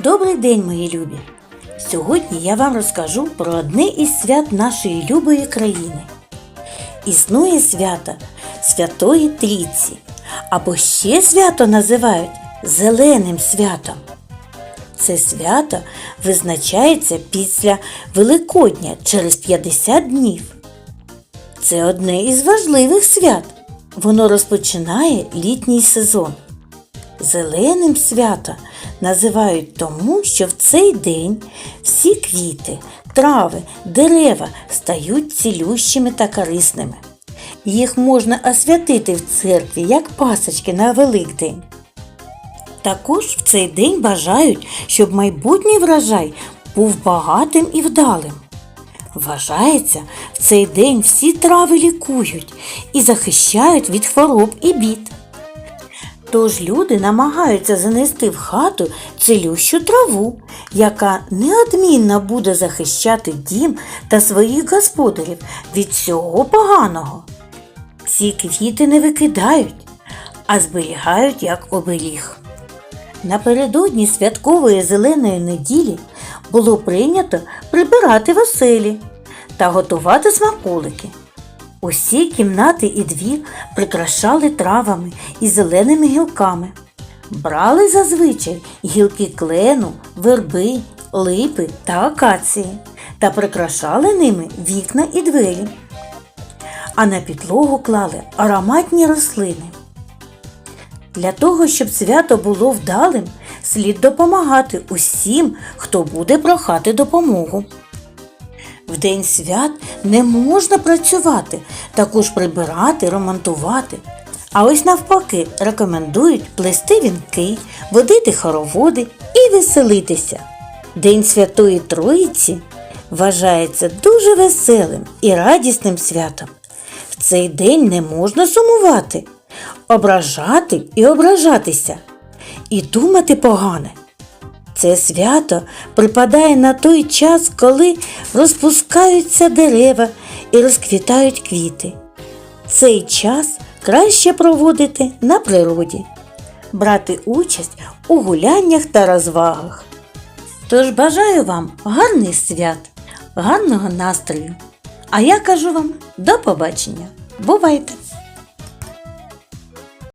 Добрий день, мої любі! Сьогодні я вам розкажу про одне із свят нашої любої країни. Існує свято Святої Трійці, або ще свято називають Зеленим святом. Це свято визначається після Великодня через 50 днів. Це одне із важливих свят. Воно розпочинає літній сезон. Зеленим свято називають тому, що в цей день всі квіти, трави, дерева стають цілющими та корисними. Їх можна освятити в церкві як пасочки на Великдень. Також в цей день бажають, щоб майбутній врожай був багатим і вдалим. Вважається, в цей день всі трави лікують і захищають від хвороб і бід. Тож люди намагаються занести в хату цілющу траву, яка неодмінно буде захищати дім та своїх господарів від всього поганого. Ці квіти не викидають, а зберігають як оберіг. Напередодні святкової зеленої неділі було прийнято прибирати в оселі та готувати смаколики. Усі кімнати і двір прикрашали травами і зеленими гілками. Брали зазвичай гілки клену, верби, липи та акації та прикрашали ними вікна і двері. А на підлогу клали ароматні рослини. Для того, щоб свято було вдалим, слід допомагати усім, хто буде прохати допомогу. В день свят не можна працювати, також прибирати, ремонтувати. А ось навпаки рекомендують плести вінки, водити хороводи і веселитися. День Святої Троїці вважається дуже веселим і радісним святом. В цей день не можна сумувати, ображати і ображатися, і думати погане. Це свято припадає на той час, коли розпускаються дерева і розквітають квіти. Цей час краще проводити на природі, брати участь у гуляннях та розвагах. Тож бажаю вам гарних свят, гарного настрою. А я кажу вам до побачення. Бувайте!